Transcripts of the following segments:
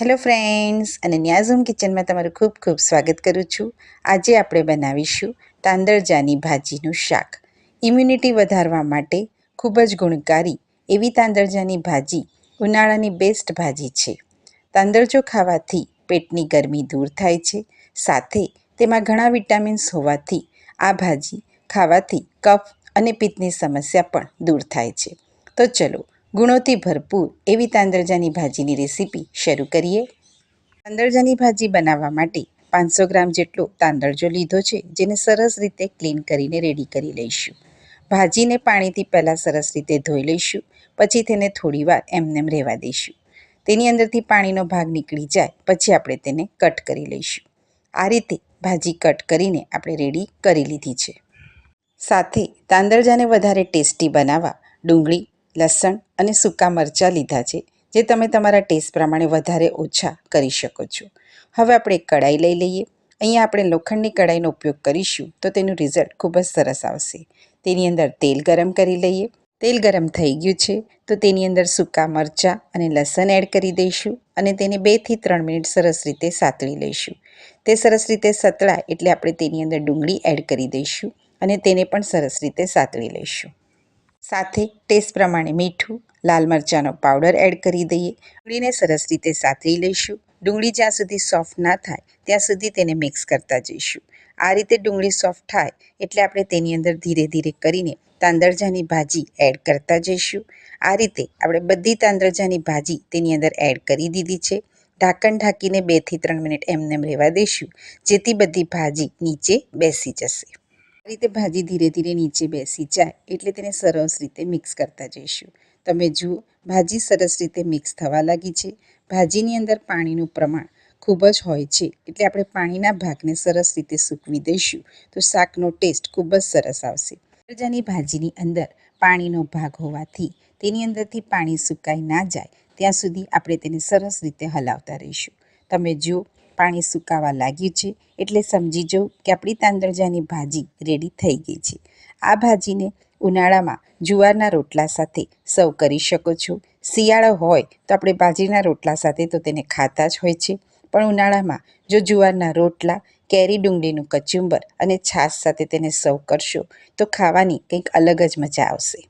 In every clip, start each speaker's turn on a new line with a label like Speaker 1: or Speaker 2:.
Speaker 1: Hello friends અને ન્યાઝુમ કિચનમાં તમારું ખૂબ ખૂબ સ્વાગત કરું છું. આજે આપણે બનાવીશું તાંદળજાની ભાજીનું શાક. ઇમ્યુનિટી વધારવા માટે ખૂબ જ ગુણકારી એવી તાંદળજાની ભાજી ઉનાળાની બેસ્ટ ભાજી છે. તાંદળજો ખાવાથી પેટની ગરમી દૂર થાય છે. સાથે તેમાં ઘણા વિટામિન્સ હોવાથી આ ભાજી ખાવાથી કફ અને પિત્તની સમસ્યા પણ દૂર થાય છે. તો ચલો ગુણોથી ભરપૂર એવી તાંદળજાની ભાજીની રેસીપી શરૂ કરીએ. તાંદળજાની ભાજી બનાવવા માટે પાંચસો ગ્રામ જેટલો તાંદરજો લીધો છે, જેને સરસ રીતે ક્લીન કરીને રેડી કરી લઈશું. ભાજીને પાણીથી પહેલાં સરસ રીતે ધોઈ લઈશું, પછી તેને થોડીવાર એમનેમ રહેવા દઈશું. તેની અંદરથી પાણીનો ભાગ નીકળી જાય, પછી આપણે તેને કટ કરી લઈશું. આ રીતે ભાજી કટ કરીને આપણે રેડી કરી લીધી છે. સાથે તાંદળજાને વધારે ટેસ્ટી બનાવવા ડુંગળી લસણ અને સૂકા મરચાં લીધા છે, જે તમે તમારા ટેસ્ટ પ્રમાણે વધારે ઓછા કરી શકો છો. હવે આપણે એક કડાઈ લઈ લઈએ. અહીંયા આપણે લોખંડની કડાઈનો ઉપયોગ કરીશું, તો તેનું રિઝલ્ટ ખૂબ જ સરસ આવશે. તેની અંદર તેલ ગરમ કરી લઈએ. તેલ ગરમ થઈ ગયું છે, તો તેની અંદર સૂકા મરચાં અને લસણ એડ કરી દઈશું અને તેને બેથી ત્રણ મિનિટ સરસ રીતે સાતળી લઈશું. તે સરસ રીતે સતળાય એટલે આપણે તેની અંદર ડુંગળી એડ કરી દઈશું અને તેને પણ સરસ રીતે સાતળી લઈશું. સાથે ટેસ્ટ પ્રમાણે મીઠું, લાલ મરચાંનો પાવડર એડ કરી દઈએ. ડુંગળીને સરસ રીતે સાતરી લઈશું. ડુંગળી જ્યાં સુધી સોફ્ટ ના થાય, ત્યાં સુધી તેને મિક્સ કરતા જઈશું. આ રીતે ડુંગળી સોફ્ટ થાય, એટલે આપણે તેની અંદર ધીરે ધીરે કરીને તાંદરજાની ભાજી એડ કરતા જઈશું. આ રીતે આપણે બધી તાંદરજાની ભાજી તેની અંદર એડ કરી દીધી છે. ઢાંકણ ઢાંકીને બેથી ત્રણ મિનિટ એમને રહેવા દઈશું, જેથી બધી ભાજી નીચે બેસી જશે. રીતે ભાજી ધીરે ધીરે નીચે બેસી જાય એટલે તેને સરસ રીતે મિક્સ કરતા જઈશું. તમે જુઓ, ભાજી સરસ રીતે મિક્સ થવા લાગી છે. ભાજીની અંદર પાણીનું પ્રમાણ ખૂબ જ હોય છે એટલે આપણે પાણીના ભાગને સરસ રીતે સૂકવી દઈશું તો શાકનો ટેસ્ટ ખૂબ જ સરસ આવશે. બટાટાની ભાજીની અંદર પાણીનો ભાગ હોવાથી તેની અંદરથી પાણી સુકાઈ ના જાય. ત્યાં સુધી આપણે તેને સરસ રીતે હલાવતા રહીશું. તમે જુઓ પાણી સુકાવા લાગ્યું છે એટલે સમજી જાઉં કે આપણી તાંદળજાની ભાજી રેડી થઈ ગઈ છે. આ ભાજીને ઉનાળામાં જુવારના રોટલા સાથે સર્વ કરી શકો છો. શિયાળો હોય તો આપણે બાજરીના રોટલા સાથે તો તેને ખાતા જ હોય છે. પણ ઉનાળામાં જો જુવારના રોટલા, કેરી ડુંગળીનું કચુંબર અને છાશ સાથે તેને સર્વ કરશો તો ખાવાની કંઈક અલગ જ મજા આવશે.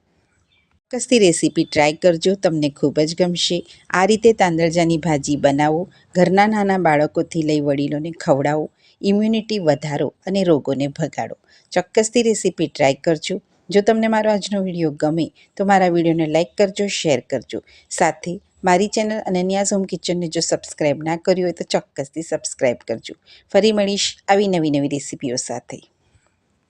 Speaker 1: ચોક્કસથી રેસીપી ટ્રાય કરજો, તમને ખૂબ જ ગમશે. આ રીતે તાંદળજાની ભાજી બનાવો, ઘરના નાના બાળકોથી લઈ વડીલોને ખવડાવો ઇમ્યુનિટી વધારો અને રોગોને ભગાડો. ચોક્કસથી રેસીપી ટ્રાય કરજો. જો તમને મારો આજનો વીડિયો ગમે, તો મારા વિડીયોને લાઇક કરજો, શેર કરજો. સાથે મારી ચેનલ અનન્યાઝ હોમ કિચનને જો સબસ્ક્રાઈબ ના કર્યું હોય તો ચોક્કસથી સબસ્ક્રાઈબ કરજો. ફરી મળીશ આવી નવી નવી રેસીપીઓ સાથે.